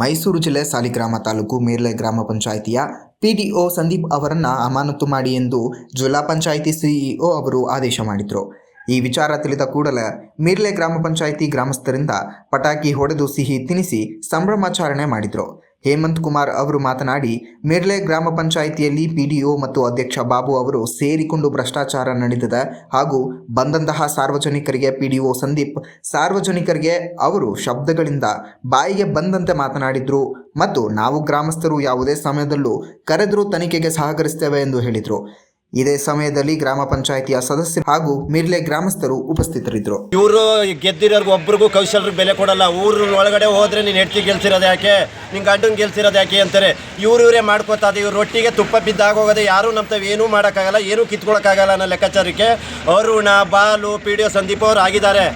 ಮೈಸೂರು ಜಿಲ್ಲೆ ಸಾಲಿಗ್ರಾಮ ತಾಲೂಕು ಮೇರ್ಲೆ ಗ್ರಾಮ ಪಂಚಾಯಿತಿಯ ಪಿಡಿಒ ಸಂದೀಪ್ ಅವರನ್ನು ಅಮಾನತು ಮಾಡಿ ಎಂದು ಜಿಲ್ಲಾ ಪಂಚಾಯಿತಿ ಸಿಇಒ ಅವರು ಆದೇಶ ಮಾಡಿದರು. ಈ ವಿಚಾರ ತಿಳಿದ ಕೂಡಲೇ ಮಿರ್ಲೆ ಗ್ರಾಮ ಪಂಚಾಯಿತಿ ಗ್ರಾಮಸ್ಥರಿಂದ ಪಟಾಕಿ ಹೊಡೆದು ಸಿಹಿ ತಿನಿಸಿ ಸಂಭ್ರಮಾಚರಣೆ ಮಾಡಿದರು. ಹೇಮಂತ್ ಕುಮಾರ್ ಅವರು ಮಾತನಾಡಿ, ಮೇರ್ಲೆ ಗ್ರಾಮ ಪಂಚಾಯಿತಿಯಲ್ಲಿ ಪಿಡಿಒ ಮತ್ತು ಅಧ್ಯಕ್ಷ ಬಾಬು ಅವರು ಸೇರಿಕೊಂಡು ಭ್ರಷ್ಟಾಚಾರ ನಡೆದಿದೆ ಹಾಗೂ ಬಂದಂತಹ ಸಾರ್ವಜನಿಕರಿಗೆ ಪಿಡಿಒ ಸಂದೀಪ್, ಸಾರ್ವಜನಿಕರಿಗೆ ಅವರು ಶಬ್ದಗಳಿಂದ ಬಾಯಿಗೆ ಬಂದಂತೆ ಮಾತನಾಡಿದ್ರು ಮತ್ತು ನಾವು ಗ್ರಾಮಸ್ಥರು ಯಾವುದೇ ಸಮಯದಲ್ಲೂ ಕರೆದರೂ ತನಿಖೆಗೆ ಸಹಕರಿಸ್ತೇವೆ ಎಂದು ಹೇಳಿದರು. ಇದೇ ಸಮಯದಲ್ಲಿ ಗ್ರಾಮ ಪಂಚಾಯಿತಿಯ ಸದಸ್ಯರು ಹಾಗೂ ಮಿರ್ಲೆ ಗ್ರಾಮಸ್ಥರು ಉಪಸ್ಥಿತರಿದ್ದರು. ಇವರು ಗೆದ್ದಿರೋರ್ಗೆ ಒಬ್ರಿಗೂ ಕೌಶಲ್ರಿಗೆ ಬೆಲೆ ಕೊಡಲ್ಲ. ಊರ ಒಳಗಡೆ ಹೋದ್ರೆ ನೀನು ಹೆಂಡತಿ ಗೆಲ್ಸಿರೋದು ಯಾಕೆ? ನಿನ್ನ ಗಂಡನ್ ಗೆಲ್ಸಿರೋದು ಯಾಕೆ ಅಂತಾರೆ. ಇವ್ರು ಇವರೇ ಮಾಡ್ಕೋತಾರೆ ಇವ್ರ ರೊಟ್ಟಿಗೆ ತುಪ್ಪ ಬಿದ್ದಾಗೋಗೋದೆ ಯಾರು ನಮ್ಮ ತಾವು ಏನೂ ಮಾಡೋಕ್ಕಾಗಲ್ಲ, ಏನೂ ಕಿತ್ಕೊಳಕ್ಕಾಗಲ್ಲ ಅನ್ನೋ ಲೆಕ್ಕಾಚಾರಕ್ಕೆ ಅರುಣ, ಬಾಲು, ಪಿ ಡಿ ಸಂದೀಪ್ ಅವರು ಆಗಿದ್ದಾರೆ.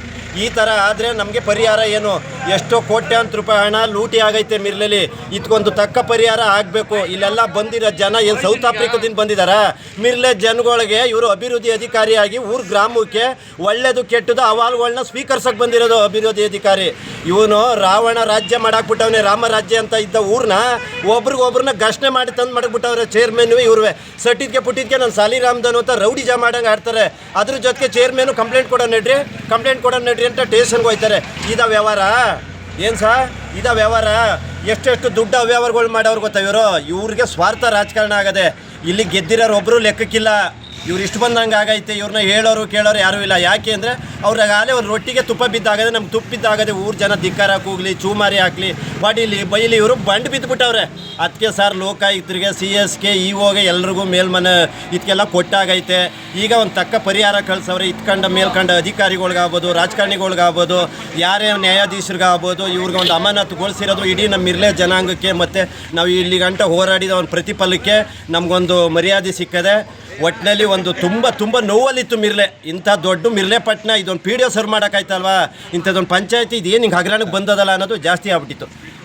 ಈ ಥರ ಆದರೆ ನಮಗೆ ಪರಿಹಾರ ಏನು? ಎಷ್ಟೋ ಕೋಟ್ಯಾಂತರ ರೂಪಾಯಿ ಹಣ ಲೂಟಿ ಆಗೈತೆ ಮಿರ್ಲಲ್ಲಿ ಇದಕ್ಕೊಂದು ತಕ್ಕ ಪರಿಹಾರ ಆಗಬೇಕು. ಇಲ್ಲೆಲ್ಲ ಬಂದಿರೋ ಜನ ಏನು ಸೌತ್ ಆಫ್ರಿಕಾದಿಂದ ಬಂದಿದ್ದಾರೆ ಮಿರ್ಲೆ ಜನಗಳಿಗೆ ಇವರು ಅಭಿವೃದ್ಧಿ ಅಧಿಕಾರಿಯಾಗಿ ಊರು ಗ್ರಾಮಕ್ಕೆ ಒಳ್ಳೆಯದು ಕೆಟ್ಟದ್ದು ಅಹವಾಲುಗಳನ್ನ ಸ್ವೀಕರಿಸೋಕೆ ಬಂದಿರೋದು ಅಭಿವೃದ್ಧಿ ಅಧಿಕಾರಿ. ಇವನು ರಾವಣ ರಾಜ್ಯ ಮಾಡಾಕ್ಬಿಟ್ಟವನೇ, ರಾಮ ರಾಜ್ಯ ಅಂತ ಇದ್ದ ಊರನ್ನ ಒಬ್ರಿಗೊಬ್ರನ್ನ ಘರ್ಷಣೆ ಮಾಡಿ ತಂದು ಮಾಡಕ್ಬಿಟ್ಟವ್ರೆ ಚೇರ್ಮನ್ ಇವ್ರವೆ. ಸಟ್ಟಿದ್ಕೆ ಪುಟ್ಟಿದ್ಕೆ ನಾನು ಸಾಲಿರಾಮ್ದನು ಅಂತ ರೌಡಿ ಜಾ ಮಾಡಂಗೆ ಆಡ್ತಾರೆ. ಅದ್ರ ಜೊತೆಗೆ ಚೇರ್ಮನ್ ಕಂಪ್ಲೇಂಟ್ ಕೊಡೋ ನಡ್ರಿ ಕಂಪ್ಲೇಂಟ್ ಕೊಡೋ ನಡ್ರಿ ಅಂತ ಟೇಷನ್ಗೆ ಹೋಯ್ತಾರೆ. ಇದ ವ್ಯವಹಾರ? ಏನು ಸಾ? ಇದ ವ್ಯವಹಾರ? ಎಷ್ಟೆಷ್ಟು ದುಡ್ಡು ಅವ್ಯವಹಾರಗಳು ಮಾಡೋರು ಗೊತ್ತಾ ಇವರು? ಇವ್ರಿಗೆ ಸ್ವಾರ್ಥ ರಾಜಕಾರಣ ಆಗದೆ, ಇಲ್ಲಿ ಗೆದ್ದಿರೋರು ಒಬ್ಬರು ಲೆಕ್ಕಕ್ಕಿಲ್ಲ. ಇವ್ರು ಇಷ್ಟು ಬಂದಂಗೆ ಆಗೈತೆ, ಇವ್ರನ್ನ ಹೇಳೋರು, ಕೇಳೋರು ಯಾರೂ ಇಲ್ಲ. ಯಾಕೆ ಅಂದರೆ ಅವ್ರಾಗಲೇ ಒಂದು ರೊಟ್ಟಿಗೆ ತುಪ್ಪ ಬಿದ್ದಾಗದೆ ನಮ್ಗೆ ತುಪ್ಪ ಬಿದ್ದಾಗದೆ ಊರು ಜನ ಧಿಕ್ಕಾರ ಕೂಗ್ಲಿ, ಚೂಮಾರಿ ಹಾಕ್ಲಿ, ಬಡೀಲಿ, ಬೈಲಿ, ಇವರು ಬಂಡ್ ಬಿದ್ದುಬಿಟ್ಟವ್ರೆ ಅದಕ್ಕೆ ಸರ್ ಲೋಕಾಯುಕ್ತರಿಗೆ, ಸಿ ಎಸ್ ಕೆ, ಇ ಓಗೆ ಎಲ್ರಿಗೂ ಮೇಲ್ಮನೆ ಇದಕ್ಕೆಲ್ಲ ಕೊಟ್ಟಾಗೈತೆ. ಈಗ ಒಂದು ತಕ್ಕ ಪರಿಹಾರ ಕಳ್ಸವ್ರೆ. ಇತ್ಕಂಡ ಮೇಲ್ಕಂಡ ಅಧಿಕಾರಿಗಳ್ಗಾಗ್ಬೋದು, ರಾಜಕಾರಣಿಗಳ್ಗಾಗ್ಬೋದು, ಯಾರೇ ನ್ಯಾಯಾಧೀಶರಿಗಾಗ್ಬೋದು, ಇವ್ರಿಗೆ ಒಂದು ಅಮಾನತುಗೊಳಿಸಿರೋದು ಇಡೀ ನಮ್ಮ ಇರ್ಲೇ ಜನಾಂಗಕ್ಕೆ ಮತ್ತು ನಾವು ಇಲ್ಲಿ ಗಂಟ ಹೋರಾಡಿದ ಒಂದು ಪ್ರತಿಫಲಕ್ಕೆ ನಮಗೊಂದು ಮರ್ಯಾದೆ ಸಿಕ್ಕದೆ. ಒಟ್ಟಿನಲ್ಲಿ ಒಂದು ತುಂಬ ತುಂಬ ನೋವಲ್ಲಿತ್ತು ಮಿರ್ಲೆ. ಇಂಥ ದೊಡ್ಡ ಮಿರ್ಲೆ ಪಟ್ಟಣ ಇದೊಂದು ಪಿ ಡಿ ಒ ಸರ್ವ್ ಮಾಡೋಕ್ಕಾಯ್ತಲ್ವಾ? ಇಂಥದ್ದೊಂದು ಪಂಚಾಯತಿ ಇದು ಏನು ಹಿಂಗೆ ಹಗರಣಕ್ಕೆ ಬಂದದಲ್ಲ ಅನ್ನೋದು ಜಾಸ್ತಿ ಆಗ್ಬಿಟ್ಟಿತ್ತು.